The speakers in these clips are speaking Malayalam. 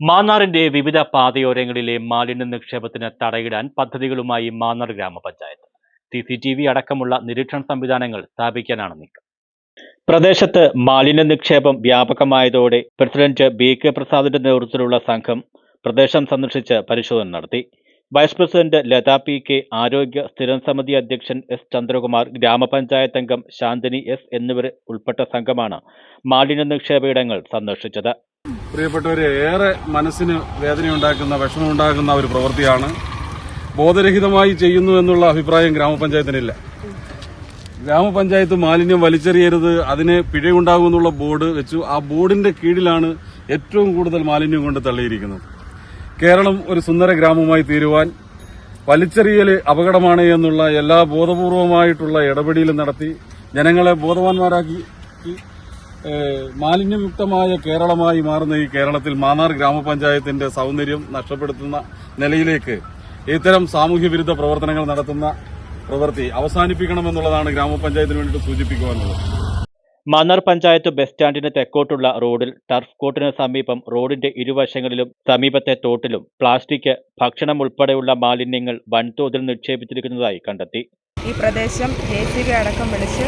മാന്നാറിന്റെ വിവിധ പാതയോരങ്ങളിലെ മാലിന്യ നിക്ഷേപത്തിന് തടയിടാൻ പദ്ധതികളുമായി മാന്നാർ ഗ്രാമപഞ്ചായത്ത്. സി സി ടി വി അടക്കമുള്ള നിരീക്ഷണ സംവിധാനങ്ങൾ സ്ഥാപിക്കാനാണ് നീക്കം. പ്രദേശത്ത് മാലിന്യ നിക്ഷേപം വ്യാപകമായതോടെ പ്രസിഡന്റ് ബി കെ പ്രസാദിന്റെ നേതൃത്വത്തിലുള്ള സംഘം പ്രദേശം സന്ദർശിച്ച് പരിശോധന നടത്തി. Vice president Latha P K ആരോഗ്യ സ്ഥിരം സമിതി അധ്യക്ഷൻ എസ് ചന്ദ്രകുമാർ ഗ്രാമപഞ്ചായത്ത് അംഗം ശാന്തിനി എസ് എന്നിവർ ഉൾപ്പെട്ട സംഘമാണ് മാലിന്യ നിക്ഷേപ ഇടങ്ങൾ സന്ദർശിച്ചത്. പ്രിയപ്പെട്ടവരെ ഏറെ മനസ്സിന് വേദനയുണ്ടാക്കുന്ന വിഷമമുണ്ടാക്കുന്ന ഒരു പ്രവൃത്തിയാണ്. ബോധരഹിതമായി ചെയ്യുന്നു എന്നുള്ള അഭിപ്രായം ഗ്രാമപഞ്ചായത്തിനില്ല. ഗ്രാമപഞ്ചായത്ത് മാലിന്യം വലിച്ചെറിയരുത് അതിന് പിഴയുണ്ടാകുമെന്നുള്ള ബോർഡ് വെച്ചു. ആ ബോർഡിന്റെ കീഴിലാണ് ഏറ്റവും കൂടുതൽ മാലിന്യം കൊണ്ട് തള്ളിയിരിക്കുന്നത്. കേരളം ഒരു സുന്ദര ഗ്രാമമായി തീരുവാൻ വലിച്ചെറിയൽ അപകടമാണ് എന്നുള്ള എല്ലാ ബോധപൂർവമായിട്ടുള്ള ഇടപെടലും നടത്തി ജനങ്ങളെ ബോധവാന്മാരാക്കി മാലിന്യമുക്തമായ കേരളമായി മാറുന്ന ഈ കേരളത്തിൽ മാന്നാർ ഗ്രാമപഞ്ചായത്തിന്റെ സൗന്ദര്യം നഷ്ടപ്പെടുത്തുന്ന നിലയിലേക്ക് ഇത്തരം സാമൂഹ്യ വിരുദ്ധ പ്രവർത്തനങ്ങൾ നടത്തുന്ന പ്രവൃത്തി അവസാനിപ്പിക്കണമെന്നുള്ളതാണ് ഗ്രാമപഞ്ചായത്തിന് വേണ്ടിയിട്ട് സൂചിപ്പിക്കുവാനുള്ളത്. മാന്നാർ പഞ്ചായത്ത് ബസ് സ്റ്റാൻഡിന് തെക്കോട്ടുള്ള റോഡിൽ ടർഫ് കോട്ടിന് സമീപം റോഡിന്റെ ഇരുവശങ്ങളിലും സമീപത്തെ തോട്ടിലും പ്ലാസ്റ്റിക് ഭക്ഷണം ഉൾപ്പെടെയുള്ള മാലിന്യങ്ങൾ വൻതോതിൽ നിക്ഷേപിച്ചിരിക്കുന്നതായി കണ്ടെത്തി. ഈ പ്രദേശം ജെ സി ബി അടക്കം വിളിച്ച്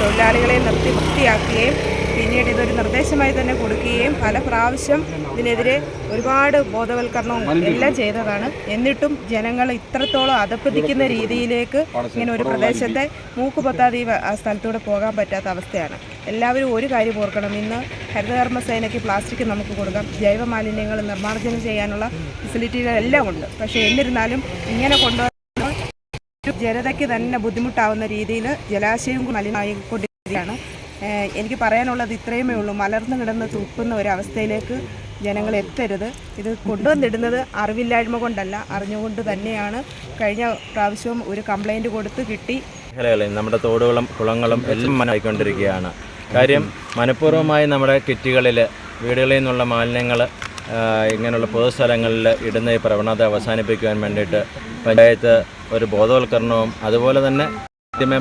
തൊഴിലാളികളെ നിർത്തി വൃത്തിയാക്കുകയും പിന്നീട് ഇതൊരു നിർദ്ദേശമായി തന്നെ കൊടുക്കുകയും പല പ്രാവശ്യം ഇതിനെതിരെ ഒരുപാട് ബോധവൽക്കരണവും എല്ലാം ചെയ്തതാണ്. എന്നിട്ടും ജനങ്ങൾ ഇത്രത്തോളം അതപ്പതിക്കുന്ന രീതിയിലേക്ക് ഇങ്ങനെ ഒരു പ്രദേശത്തെ മൂക്ക് പൊത്താതെ ആ സ്ഥലത്തൂടെ പോകാൻ പറ്റാത്ത അവസ്ഥയാണ്. എല്ലാവരും ഒരു കാര്യം ഓർക്കണം. ഇന്ന് ഹരിതകർമ്മസേനയ്ക്ക് പ്ലാസ്റ്റിക് നമുക്ക് കൊടുക്കാം. ജൈവ മാലിന്യങ്ങൾ നിർമ്മാർജനം ചെയ്യാനുള്ള ഫെസിലിറ്റികളെല്ലാം ഉണ്ട്. പക്ഷേ എന്നിരുന്നാലും ഇങ്ങനെ കൊണ്ടുവന്ന ജനതയ്ക്ക് തന്നെ ബുദ്ധിമുട്ടാവുന്ന രീതിയിൽ ജലാശയം മലിനമായിക്കൊണ്ടിരിക്കുകയാണ്. എനിക്ക് പറയാനുള്ളത് ഇത്രയുമേ ഉള്ളൂ. മലർന്നു കിടന്ന് തുപ്പുന്ന ഒരവസ്ഥയിലേക്ക് ജനങ്ങൾ എത്തരുത്. ഇത് കൊണ്ടുവന്നിടുന്നത് അറിവില്ലായ്മ കൊണ്ടല്ല അറിഞ്ഞുകൊണ്ട് തന്നെയാണ്. കഴിഞ്ഞ പ്രാവശ്യവും ഒരു കംപ്ലൈന്റ് കൊടുത്ത് കിട്ടി. നമ്മുടെ തോടുകളും കുളങ്ങളും എല്ലാം മനസ്സിലായിക്കൊണ്ടിരിക്കുകയാണ്. കാര്യം മനഃപൂർവമായി നമ്മുടെ കിറ്റുകളിൽ വീടുകളിൽ നിന്നുള്ള മാലിന്യങ്ങൾ ഇങ്ങനെയുള്ള പൊതുസ്ഥലങ്ങളിൽ ഇടുന്ന ഈ പ്രവണത അവസാനിപ്പിക്കുവാൻ വേണ്ടിയിട്ട് പഞ്ചായത്ത് ഒരു ബോധവൽക്കരണവും അതുപോലെ തന്നെ ആദ്യമേ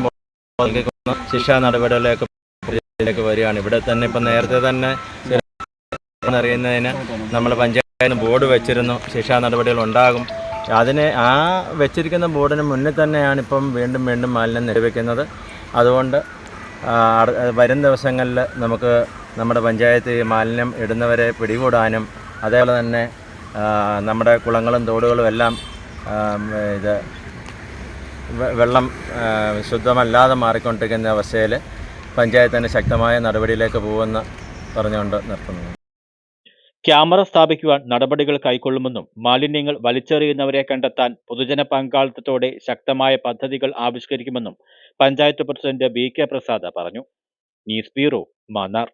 ശിക്ഷാ നടപടികളിലേക്ക് വരികയാണ്. ഇവിടെ തന്നെ ഇപ്പം നേരത്തെ തന്നെ അറിയുന്നതിന് നമ്മൾ പഞ്ചായത്തിന് ബോർഡ് വെച്ചിരുന്നു. ശിക്ഷാ നടപടികൾ ഉണ്ടാകും. അതിനെ ആ വെച്ചിരിക്കുന്ന ബോർഡിന് മുന്നിൽ തന്നെയാണ് ഇപ്പം വീണ്ടും വീണ്ടും മാലിന്യം നിരൂപിക്കുന്നത് അതുകൊണ്ട് വരും ദിവസങ്ങളിൽ നമുക്ക് നമ്മുടെ പഞ്ചായത്ത് മാലിന്യം ഇടുന്നവരെ പിടികൂടാനും അതേപോലെ തന്നെ നമ്മുടെ കുളങ്ങളും തോടുകളും എല്ലാം ഇത് വെള്ളം ശുദ്ധമല്ലാതെ മാറിക്കൊണ്ടിരിക്കുന്ന അവസ്ഥയിൽ പഞ്ചായത്തിന് ശക്തമായ നടപടിയിലേക്ക് പോകുമെന്ന് പറഞ്ഞുകൊണ്ട് നിർത്തുന്നു. ക്യാമറ സ്ഥാപിക്കുവാൻ നടപടികൾ കൈക്കൊള്ളുമെന്നും മാലിന്യങ്ങൾ വലിച്ചെറിയുന്നവരെ കണ്ടെത്താൻ പൊതുജന പങ്കാളിത്തത്തോടെ ശക്തമായ പദ്ധതികൾ ആവിഷ്കരിക്കുമെന്നും panchayat president B K Prasad പറഞ്ഞു. News bureau Mannar.